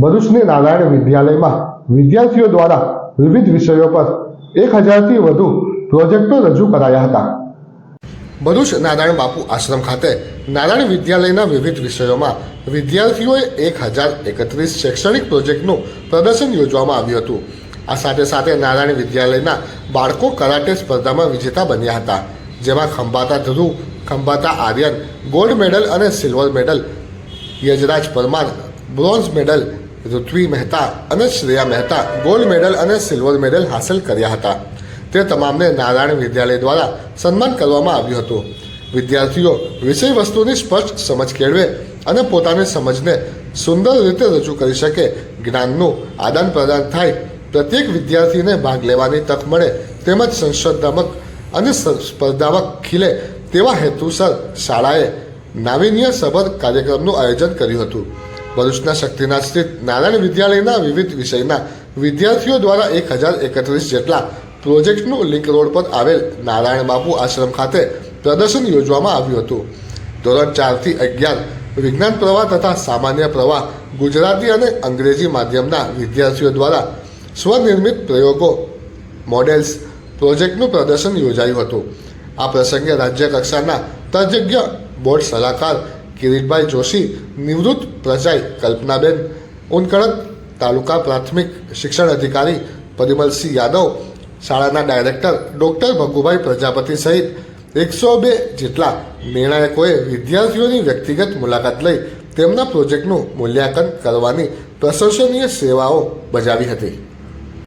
ભરૂચની નારાયણ વિદ્યાલયમાં વિદ્યાર્થીઓ દ્વારા વિવિધ વિષયો પર એક હજારથી વધુ પ્રોજેક્ટો રજૂ કરાયા હતા. ભરૂચ નારાયણ બાપુ આશ્રમ ખાતે નારાયણ વિદ્યાલયના વિવિધ વિષયોમાં વિદ્યાર્થીઓએ એક હજાર એકત્રીસ શૈક્ષણિક પ્રોજેક્ટનું પ્રદર્શન યોજવામાં આવ્યું હતું. આ સાથે સાથે નારાયણ વિદ્યાલયના બાળકો કરાટે સ્પર્ધામાં વિજેતા બન્યા હતા, જેમાં ખંભાતા ધ્રુવ, ખંભાતા આર્યન, ગોલ્ડ મેડલ અને silver medal Yajraj Parmar bronze medal Ritvi Mehta અને શ્રેયા મહેતા ગોલ્ડ મેડલ અને સિલ્વર મેડલ હાંસલ કર્યા હતા. તે તમામને નારાયણ વિદ્યાલય દ્વારા સન્માન કરવામાં આવ્યું હતું. વિદ્યાર્થીઓ વિષય વસ્તુની સ્પષ્ટ સમજ કેળવે અને પોતાની સમજને સુંદર રીતે રજૂ કરી શકે. જ્ઞાનનું આદાન પ્રદાન થાય. પ્રત્યેક વિદ્યાર્થીને ભાગ લેવાની તક મળે તેમજ સંશોધનાત્મક અને સ્પર્ધાત્મક ખીલે તેવા હેતુસર શાળાએ નાવીન્ય સભર કાર્યક્રમનું આયોજન કર્યું હતું. ભરૂચના શક્તિનાથ સ્થિત નારાયણ વિદ્યાલયના વિવિધ વિષયના વિદ્યાર્થીઓ દ્વારા એક હજાર એકત્રીસ જેટલા પ્રોજેક્ટનું લિંક રોડ પર આવેલ નારાયણ બાપુ આશ્રમ ખાતે પ્રદર્શન યોજવામાં આવ્યું હતું. ધોરણ ચારથી અગિયાર વિજ્ઞાન પ્રવાહ તથા સામાન્ય પ્રવાહ ગુજરાતી અને અંગ્રેજી માધ્યમના વિદ્યાર્થીઓ દ્વારા સ્વનિર્મિત પ્રયોગો, મોડેલ્સ, પ્રોજેક્ટનું પ્રદર્શન યોજાયું હતું. આ પ્રસંગે રાજ્ય કક્ષાના તજજ્ઞ બોર્ડ સલાહકાર કિરીટભાઈ જોશી નિવૃત્ત પ્રજાઈ કલ્પનાબેન ઉનકળક તાલુકા પ્રાથમિક શિક્ષણ અધિકારી પરિમલસિંહ યાદવ શાળાના ડાયરેક્ટર ડૉક્ટર ભગુભાઈ પ્રજાપતિ સહિત એકસો બે જેટલા નિર્ણાયકોએ વિદ્યાર્થીઓની વ્યક્તિગત મુલાકાત લઈ તેમના પ્રોજેક્ટનું મૂલ્યાંકન કરવાની પ્રશંસનીય સેવાઓ બજાવી હતી.